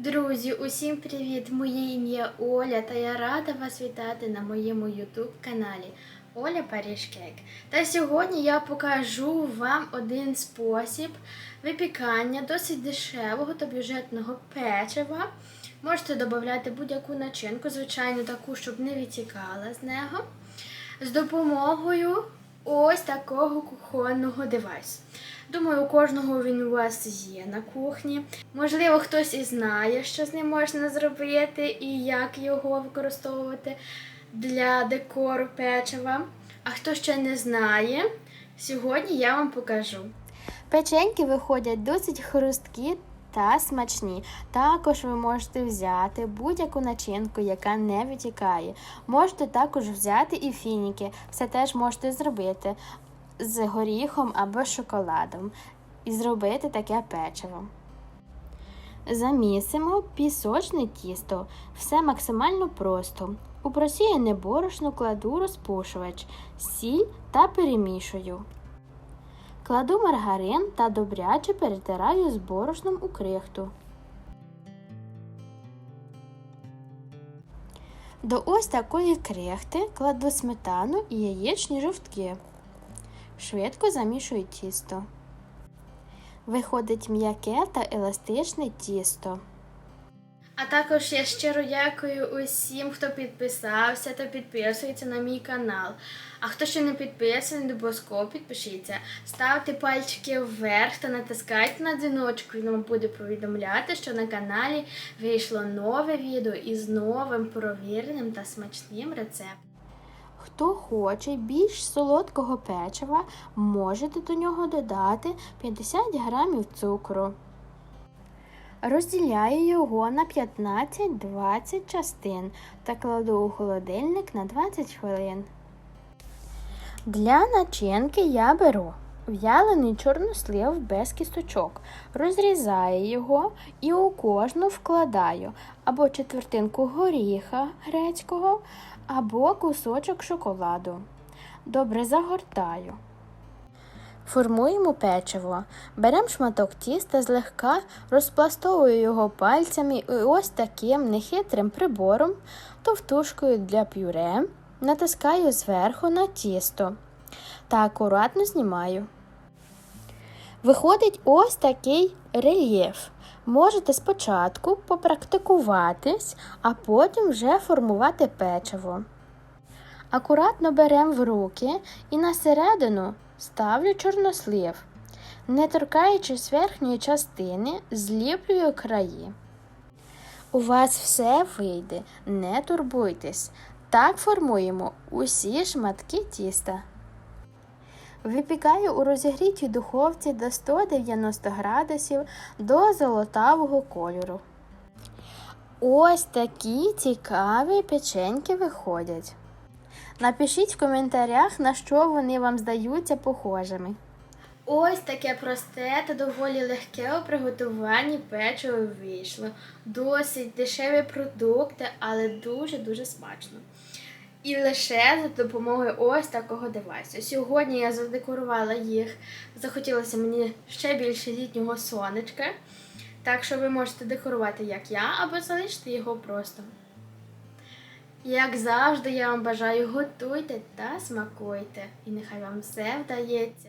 Друзі, усім привіт! Моє ім'я Оля та я рада вас вітати на моєму YouTube каналі Оля Паріжкек. Та сьогодні я покажу вам один спосіб випікання досить дешевого та бюджетного печива. Можете додати будь-яку начинку, звичайно, таку, щоб не витікала з нього. З допомогою ось такого кухонного девайсу. Думаю, у кожного він у вас є на кухні. Можливо, хтось і знає, що з ним можна зробити і як його використовувати для декору печива. А хто ще не знає, сьогодні я вам покажу. Печеньки виходять досить хрусткі та смачні. Також ви можете взяти будь-яку начинку, яка не витікає. Можете також взяти і фініки. Все теж можете зробити з горіхом або шоколадом і зробити таке печиво. Замісимо пісочне тісто. Все максимально просто. У просіяне борошно кладу розпушувач, сіль та перемішую. Кладу маргарин та добряче перетираю з борошном у крихту. До ось такої крихти кладу сметану і яєчні жовтки. Швидко замішую тісто. Виходить м'яке та еластичне тісто. А також я щиро дякую усім, хто підписався та підписується на мій канал. А хто ще не підписаний, обов'язково підпишіться. Ставте пальчики вверх та натискайте на дзвіночок, він вам буде повідомляти, що на каналі вийшло нове відео із новим провіреним та смачним рецептом. Хто хоче більш солодкого печива, можете до нього додати 50 грамів цукру. Розділяю його на 15-20 частин та кладу у холодильник на 20 хвилин. Для начинки я беру в'ялений чорнослив без кісточок, розрізаю його і у кожну вкладаю або четвертинку горіха грецького, або кусочок шоколаду. Добре загортаю. Формуємо печиво. Беремо шматок тіста, злегка розпластовую його пальцями і ось таким нехитрим прибором, товтушкою для пюре, натискаю зверху на тісто та акуратно знімаю. Виходить ось такий рельєф. Можете спочатку попрактикуватись, а потім вже формувати печиво. Акуратно беремо в руки і на середину ставлю чорнослив. Не торкаючись верхньої частини, зліплюю краї. У вас все вийде, не турбуйтесь. Так формуємо усі шматки тіста. Випікаю у розігрітій духовці до 190 градусів до золотавого кольору. Ось такі цікаві печеньки виходять. Напишіть в коментарях, на що вони вам здаються похожими. Ось таке просте та доволі легке у приготуванні печиво вийшло. Досить дешеві продукти, але дуже-дуже смачно. І лише за допомогою ось такого девайсу. Сьогодні я задекорувала їх. Захотілося мені ще більше літнього сонечка. Так що ви можете декорувати, як я, або залишити його просто. Як завжди, я вам бажаю готуйте та смакуйте. І нехай вам все вдається.